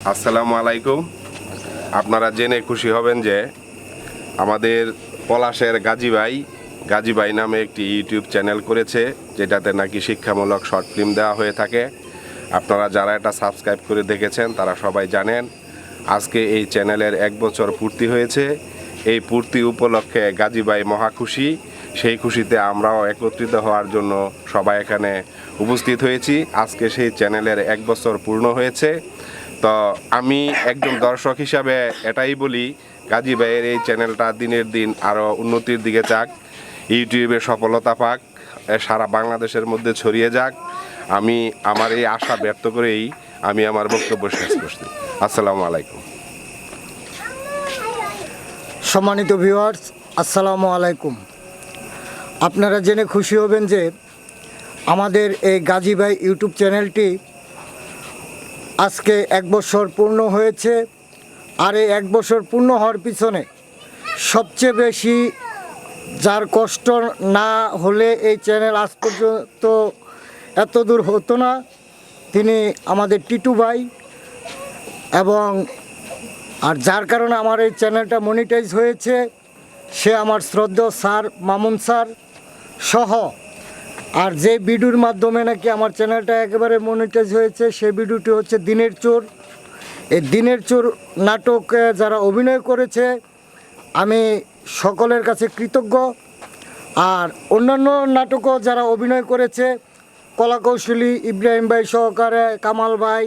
আসসালামু আলাইকুম। আপনারা জেনে খুশি হবেন যে আমাদের পলাশের গাজী ভাই গাজী ভাই নামে একটি ইউটিউব চ্যানেল করেছে, যেটাতে নাকি শিক্ষামূলক শর্ট ফিল্ম দেওয়া হয়ে থাকে। আপনারা যারা এটা সাবস্ক্রাইব করে দেখেছেন, তারা সবাই জানেন, আজকে এই চ্যানেলের এক বছর পূর্তি হয়েছে। এই পূর্তি উপলক্ষে গাজী ভাই মহা খুশি। সেই খুশিতে আমরাও একত্রিত হওয়ার জন্য সবাই এখানে উপস্থিত হয়েছি। আজকে সেই চ্যানেলের এক বছর পূর্ণ হয়েছে। তো আমি একজন দর্শক হিসাবে এটাই বলি, গাজী ভাইয়ের এই চ্যানেলটা দিনের দিন আরও উন্নতির দিকে যাক, ইউটিউবে সফলতা পাক সারা বাংলাদেশের মধ্যে ছড়িয়ে যাক। আমি আমার এই আশা ব্যর্থ করেই আমি আমার বক্তব্য শেষ করছি। আসসালামু আলাইকুম। সম্মানিত ভিউয়ার্স, আসসালামু আলাইকুম। আপনারা জেনে খুশি হবেন যে আমাদের এই গাজী ভাই ইউটিউব চ্যানেলটি আজকে এক বছর পূর্ণ হয়েছে আর এই এক বছর পূর্ণ হওয়ার পিছনে সবচেয়ে বেশি যার কষ্ট না হলে এই চ্যানেল আজ পর্যন্ত এত দূর হতো না, তিনি আমাদের টিটু ভাই এবং আর যার কারণে আমার এই চ্যানেলটা মনিটাইজ হয়েছে, সে আমার শ্রদ্ধেয় স্যার মামুন স্যার সহ আর যে ভিডিওর মাধ্যমে নাকি আমার চ্যানেলটা একেবারে মনিটাইজ হয়েছে সেই ভিডিওটি হচ্ছে দিনের চোর। এই দিনের চোর নাটকে যারা অভিনয় করেছে, আমি সকলের কাছে কৃতজ্ঞ। আর অন্যান্য নাটকও যারা অভিনয় করেছে, কলাকৌশলী ইব্রাহিম ভাই সহকারে, কামাল ভাই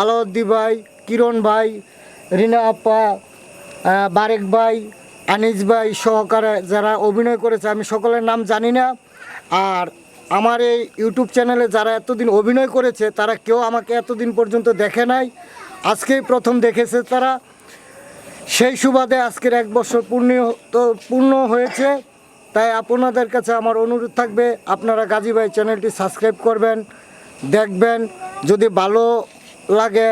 আলাউদ্দি ভাই, কিরণ ভাই, রিনা আপা বারেক ভাই, আনিস ভাই সহকারে যারা অভিনয় করেছে, আমি সকলের নাম জানি না। আর আমার এই ইউটিউব চ্যানেলে যারা এতদিন অভিনয় করেছে, তারা কেউ আমাকে এতদিন পর্যন্ত দেখে নাই। আজকেই প্রথম দেখেছে তারা। সেই সুবাদে আজকের এক বছর পূর্ণ তো পূর্ণ হয়েছে। তাই আপনাদের কাছে আমার অনুরোধ থাকবে, আপনারা গাজী ভাই চ্যানেলটি সাবস্ক্রাইব করবেন, দেখবেন। যদি ভালো লাগে,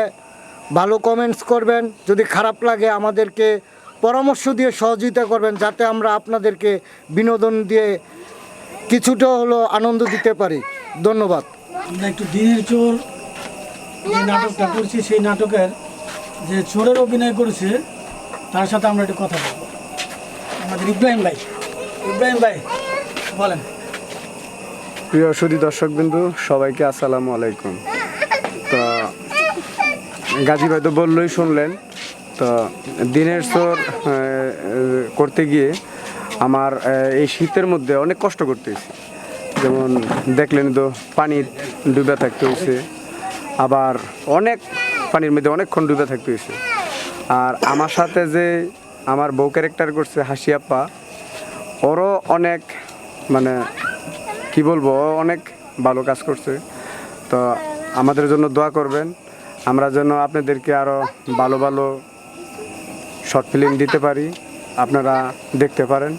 ভালো কমেন্টস করবেন। যদি খারাপ লাগে, আমাদেরকে পরামর্শ দিয়ে সহযোগিতা করবেন, যাতে আমরা আপনাদেরকে বিনোদন দিয়ে কিছুটা হলো আনন্দ দিতে পারি। ধন্যবাদ। আমরা একটু দিনের চোর যে নাটকটা করছি সেই নাটকের যে চোরের অভিনয় করেছে তার সাথে আমরা একটু কথা বলব। আমাদের ইব্রাহিম ভাই। ইব্রাহিম ভাই বলেন। প্রিয় সুদী দর্শকবিন্দু সবাইকে আসসালামু আলাইকুম। তো গাজী ভাই তো বললই শুনলেন। তো দিনের চোর করতে গিয়ে আমার এই শীতের মধ্যে অনেক কষ্ট করতে হয়েছে যেমন দেখলেন তো, পানির ডুবে থাকতে হয়েছে আবার অনেক পানির মধ্যে অনেকক্ষণ ডুবে থাকতে হয়েছে আর আমার সাথে যে আমার বউ ক্যারেক্টার করছে হাসিয়াপ্পা ওরও অনেক মানে কি বলব অনেক ভালো কাজ করছে। তো আমাদের জন্য দোয়া করবেন। আমরা যেন আপনাদেরকে আরও ভালো ভালো শর্ট ফিল্ম দিতে পারি। আপনারা দেখতে পারেন।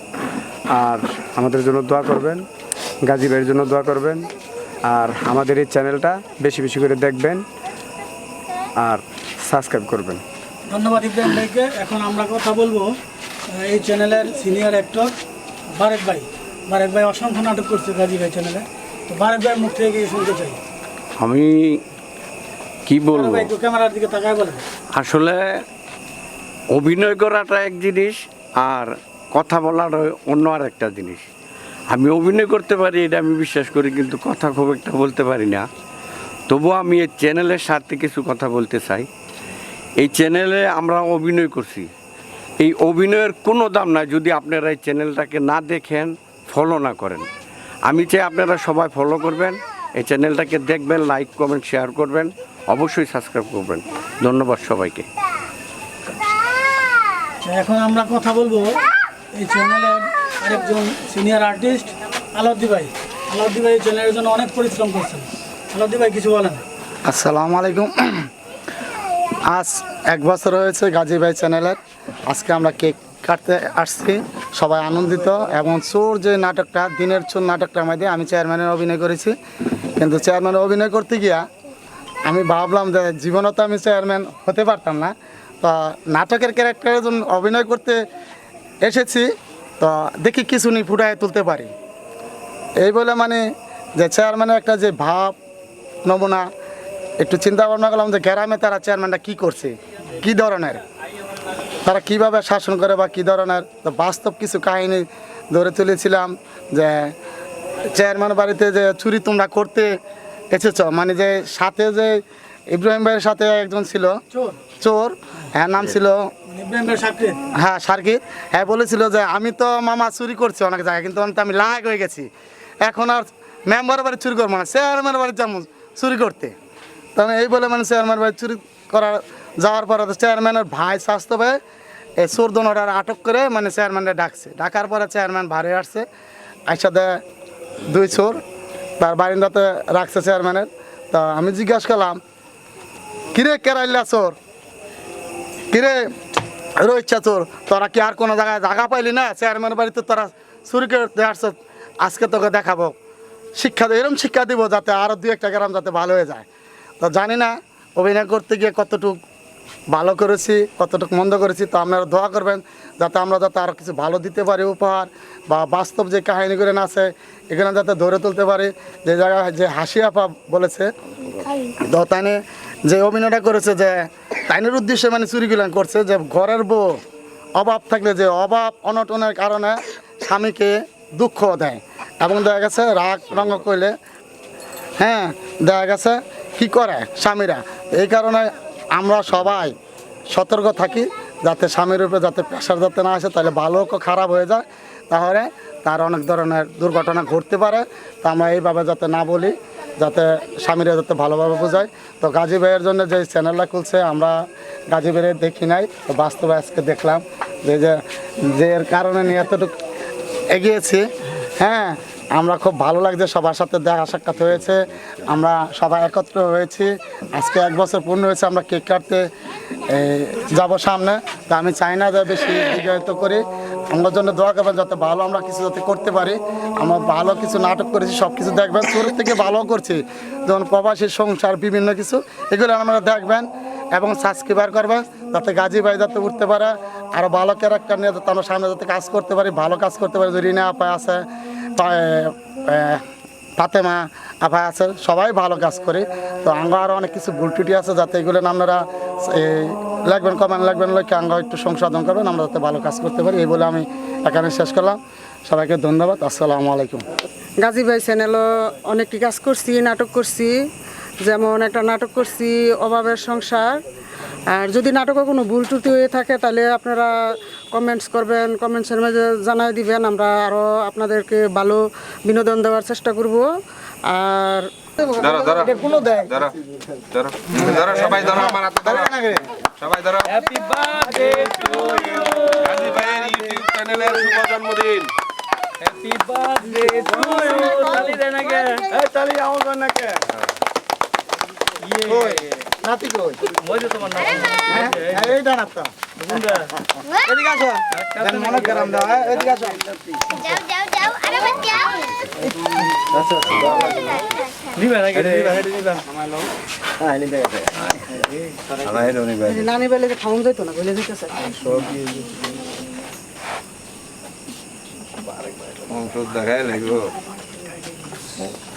আর আমাদের জন্য দোয়া করবেন গাজী ভাইয়ের জন্য দোয়া করবেন আর আমাদের এই চ্যানেলটা বেশি বেশি করে দেখবেন আর সাবস্ক্রাইব করবেন। ধন্যবাদ ইব্রাহিম ভাইকে। এখন আমরা কথা বলব এই চ্যানেলের সিনিয়র অ্যাক্টর বারেক ভাই। বারেক ভাই অসংখ্য নাটক করছে গাজী ভাই চ্যানেলে। তো বারেক ভাইয়ের মুখ থেকে শুনতে চাই। আমি কি বলব? একটু ক্যামেরার দিকে তাকায় বলেন। আসলে অভিনয় করাটা এক জিনিস আর কথা বলার অন্য আর একটা জিনিস। আমি অভিনয় করতে পারি, এটা আমি বিশ্বাস করি, কিন্তু কথা খুব একটা বলতে পারি না। তবুও আমি এই চ্যানেলের সাথে কিছু কথা বলতে চাই। এই চ্যানেলে আমরা অভিনয় করছি। এই অভিনয়ের কোনো দাম নাই, যদি আপনারা এই চ্যানেলটাকে না দেখেন ফলো না করেন। আমি চাই আপনারা সবাই ফলো করবেন, এই চ্যানেলটাকে দেখবেন লাইক কমেন্ট শেয়ার করবেন, অবশ্যই সাবস্ক্রাইব করবেন। ধন্যবাদ সবাইকে। এখন আমরা কথা বলব এই চ্যানেলের আরেকজন সিনিয়র আর্টিস্ট আলাউদ্দি ভাই। আলাউদ্দি ভাই চ্যানেলের জন্য অনেক পরিশ্রম করছেন। আলাউদ্দি ভাই, কিছু বলেন। আসসালামু আলাইকুম। আজ এক বছর হয়েছে গাজী ভাই চ্যানেলের আজকে আমরা কেক কাটতে আসছি। সবাই আনন্দিত এবং চোর যে নাটকটা, দিনের চোর নাটকটার মধ্যে আমি চেয়ারম্যানের অভিনয় করেছি। কিন্তু চেয়ারম্যানের অভিনয় করতে গিয়া আমি ভাবলাম যে জীবনে তো আমি চেয়ারম্যান হতে পারতাম না। তো নাটকের ক্যারেক্টারের জন্য অভিনয় করতে এসেছি। তো দেখি কিছু নি ফুটায় তুলতে পারি। এই বলে মানে যে চেয়ারম্যানের একটা যে ভাব, নমুনা, একটু চিন্তা ভাবনা করলাম যে গ্রামে তারা চেয়ারম্যানটা কি করছে, কি ধরনের, তারা কীভাবে শাসন করে বা কি ধরনের, তো বাস্তব কিছু কাহিনী ধরে তুলেছিলাম যে চেয়ারম্যান বাড়িতে যে চুরি তোমরা করতে এসেছ মানে যে সাথে যে ইব্রাহিম ভাইয়ের সাথে একজন ছিল। চোর। হ্যাঁ নাম ছিল মানে হ্যাঁ সার্কিট হ্যাঁ বলেছিল যে আমি তো মামা চুরি করছি অনেক জায়গায় কিন্তু আমি লাগ হয়ে গেছি। এখন আর মেম্বার বাড়ি চুরি করব না চেয়ারম্যান বাড়ি যাব চুরি করতে। তখন এই বলে মানে চেয়ারম্যান বাড়ি চুরি করার যাওয়ার পরে তো চেয়ারম্যানের ভাই স্বাস্থ্য ভাই এই চোর দোনোটার আটক করে মানে চেয়ারম্যানটা ডাকছে। ডাকার পরে চেয়ারম্যান ভারে আসছে একসাথে দুই চোর তার বারিন্দাতে রাখছে চেয়ারম্যানের। তা আমি জিজ্ঞাসা করলাম কিরে কেরাইলা চোর? কিরে রইচ্ছা চোর? তোরা কি আর কোনো জায়গায় জায়গা পাইলি না? চেয়ারম্যান বাড়িতে তোরা চুরি করতে আসছ আজকে তোকে দেখাবো। শিক্ষা দে- এরম শিক্ষা দিব যাতে আরও দু একটা গ্রাম যাতে ভালো হয়ে যায়। তো জানি না অভিনয় করতে গিয়ে কতটুক ভালো করেছি কতটুকু মন্দ করেছি তো আপনারা দোয়া করবেন যাতে আমরা যাতে আরও কিছু ভালো দিতে পারি উপহার বা বাস্তব যে কাহিনীগুলো আছে এখানে যাতে ধরে তুলতে পারি। যে জায়গায় যে হাসি আপা বলেছে তো তাইনে যে অভিনয়টা করেছে যে তাইনের উদ্দেশ্যে মানে চুরিগুলো করছে যে ঘরের বউ অভাব থাকলে যে অভাব, অনটনের কারণে স্বামীকে দুঃখ দেয়। এবং দেখা গেছে রাগ রঙ করলে হ্যাঁ দেখা গেছে কি করে স্বামীরা? এই কারণে আমরা সবাই সতর্ক থাকি যাতে স্বামীর উপরে যাতে প্রেশার যাতে না আসে, তাহলে ভালো খারাপ হয়ে যায়। তাহলে তার অনেক ধরনের দুর্ঘটনা ঘটতে পারে। তা আমরা এইভাবে যাতে না বলি। যাতে স্বামীরা যাতে ভালোভাবে বোঝায়। তো গাজী ভাইয়ের জন্য যে চ্যানেলটা খুলছে, আমরা গাজী ভাইয়ের দেখি নাই, তো বাস্তবে আজকে দেখলাম যে যে এর কারণে নিয়ে এতটুকু এগিয়েছি। হ্যাঁ আমরা খুব ভালো লাগছে, সবার সাথে দেখা সাক্ষাৎ হয়েছে, আমরা সবাই একত্র হয়েছি। আজকে এক বছর পূর্ণ হয়েছে, আমরা কেক কাটতে যাব সামনে। তো আমি চাই না যে বেশি বিজয়িত করি। আমার জন্য দোয়া করবেন যাতে ভালো আমরা কিছু যাতে করতে পারি। আমরা ভালো কিছু নাটক করেছি সব কিছু দেখবেন শুরু থেকে ভালো করছি। যেমন প্রবাসী সংসার বিভিন্ন কিছু এগুলো আমরা দেখবেন এবং সাবস্ক্রাইবার করবেন যাতে গাজী ভাই যাতে উঠতে পারে। আরও ভালো ক্যারেক্টার নিয়ে যাতে আমরা সামনে যাতে কাজ করতে পারি ভালো কাজ করতে পারি। রিনা আপা আছে ফাতেমা আপা আছে সবাই ভালো কাজ করে। তো আমরা আরও অনেক কিছু ভুল টুটি আছে যাতে এগুলো আপনারা এই, লাগবেন, কমেন্ট লাগবেন লোককে আঙ্গ একটু সংশোধন করবেন, আমরা যাতে ভালো কাজ করতে পারি, এই বলে আমি এখানে শেষ করলাম। সবাইকে ধন্যবাদ, আসসালামু আলাইকুম। গাজী ভাই চ্যানেলও অনেকটি কাজ করছি, নাটক করছি, যেমন একটা নাটক করছি, অভাবের সংসার। আর যদি নাটকে কোনো ভুল ত্রুটি হয়ে থাকে, তাহলে আপনারা কমেন্টস করবেন কমেন্টসের মাঝে জানাই দিবেন, আমরা আরও আপনাদেরকে ভালো বিনোদন দেওয়ার চেষ্টা করব। আর দাঁড়া এটা কোনো ধরো ধরো ধরো সবাই দাঁড়া আমার হাতে ধরো সবাই দাঁড়া। Happy birthday to you Gazi ভাইয়ের ইউটিউব চ্যানেলের শুভ জন্মদিন। কই? নাতি কই হ্যাঁ? হ্যাঁ, না তো। এদিকে আসো। যেন মনে করাম দাও হ্যাঁ, এদিকে আসো। যাও যাও যাও। আরে বাদ যাও। নানি বেলে যে খাওয়ান যাইতো না বলে দিতেছে বারের বারের লোক আছে না ভাই? সরি আই সরি কিছু না ভাই আনাইলে আমি ওরতে খাইলে আমি তো খেয়াল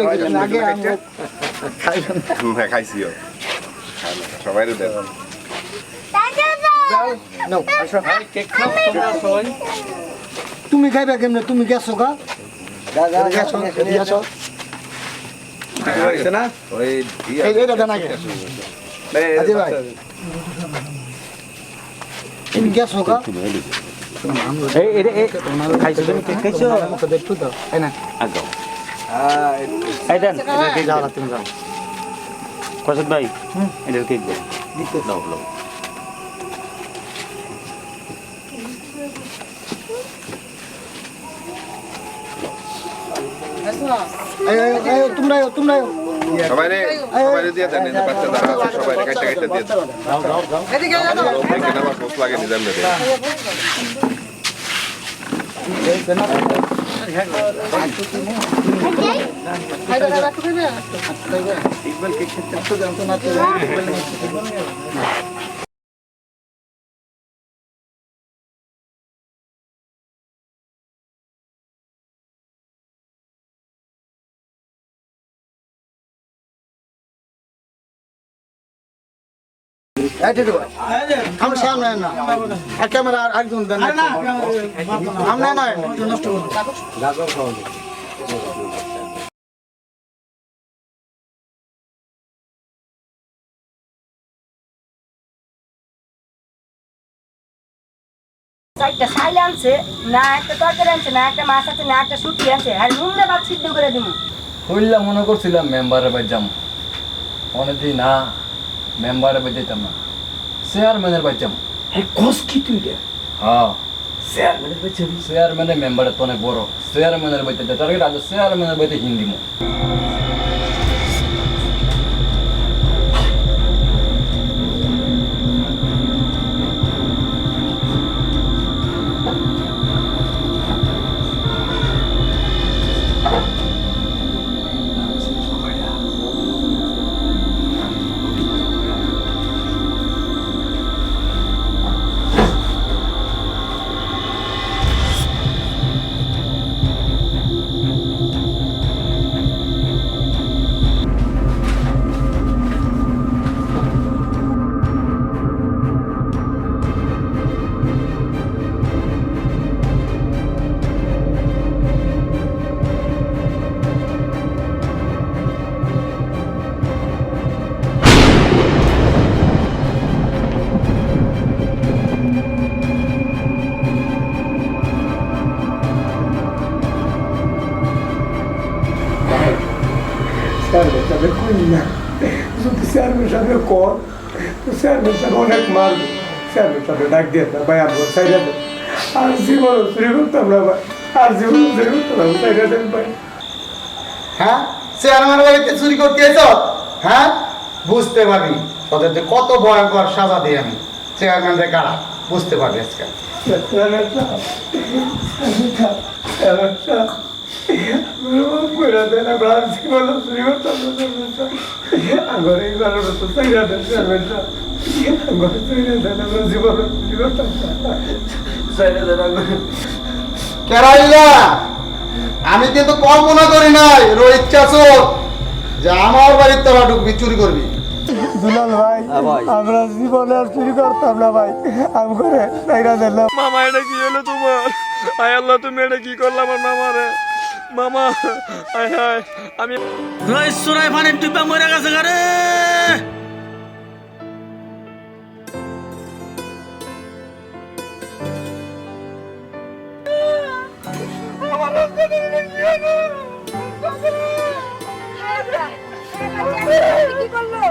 রেখেছি, আগে আমি হ্যাঁ খাইছিও। সবাই। তুমি খাইবে কেমনে? তুমি গেছো গা? ভাই। তুমি? গেছো গা মুখে দেখছ তো? এই না। যাও না, তুমি যাও। ভাই এটার কেক দেন এই, এই, এই, তোমরা তোমরা। সবাই রে সবাই দিয়ে দেন বাচ্চা যারা আছে সবাই কাটতে কাটতে দিয়ে দেন আমার পোস্ট লাগে নিজাম দেন এই, দেন না। এই টিটু ভাই, আমি সামনে না। আর ক্যামেরা একজন দেন আরে না নষ্ট করব চারটা সাইলে আনছে না একটা তরকারি আনছে না একটা মাছ আছে না একটা শুটকি আছে আর নুনটা ভাত সিদ্ধ করে দিব হইলা মনে করছিলাম মেম্বারে বাই যাম। অনেকদিন না মেম্বারে বাজাইতাম না। চেয়ারম্যানের বাজাম কস কি তুই রে হ্যাঁ। চেয়ারম্যানের বাচ্চা চেয়ারম্যানের মেম্বারের তো অনেক বড়। চেয়ারম্যানের বাজাইতে টার্গেট আছে চেয়ারম্যানের বাজাইতে হিন্দি মো। চেয়ারম্যান কর তো চেয়ারম্যান সাহেব অনেক মারবে চেয়ারম্যান সাহেব ডাক দিয়ে না ভাই আমার সাইডা দেন। আর জীবন চুরি করতাম না ভাই আর জীবন চুরি করতাম না সাইডা দেন ভাই। হ্যাঁ? চেয়ারম্যান বাড়িতে চুরি করতে এসো? হ্যাঁ? বুঝতে পারবি। তোদের যে কত ভয়ঙ্কর সাজা দিই আমি। চেয়ারম্যানদের কারা? বুঝতে পারবি আজকে। চেয়ারম্যান সাহেব চেয়ারম্যান সাহেব আমি কিন্তু কল্পনা করি নাই রোহিত চাচর যে আমার বাড়ির তোরা ঢুকবি চুরি করবি। দুলাল ভাই আমরা জীবনে আর চুরি করতাম না ভাই। আম করে মামা এটা কি হলো তোমার? আয় আল্লাহ তুমি এটা কি করলাম আমার মামারে? মামা আয় হায় আমি রাইস সুরাই ফানির ডিব্বা মরে গেছে গারে কি করল?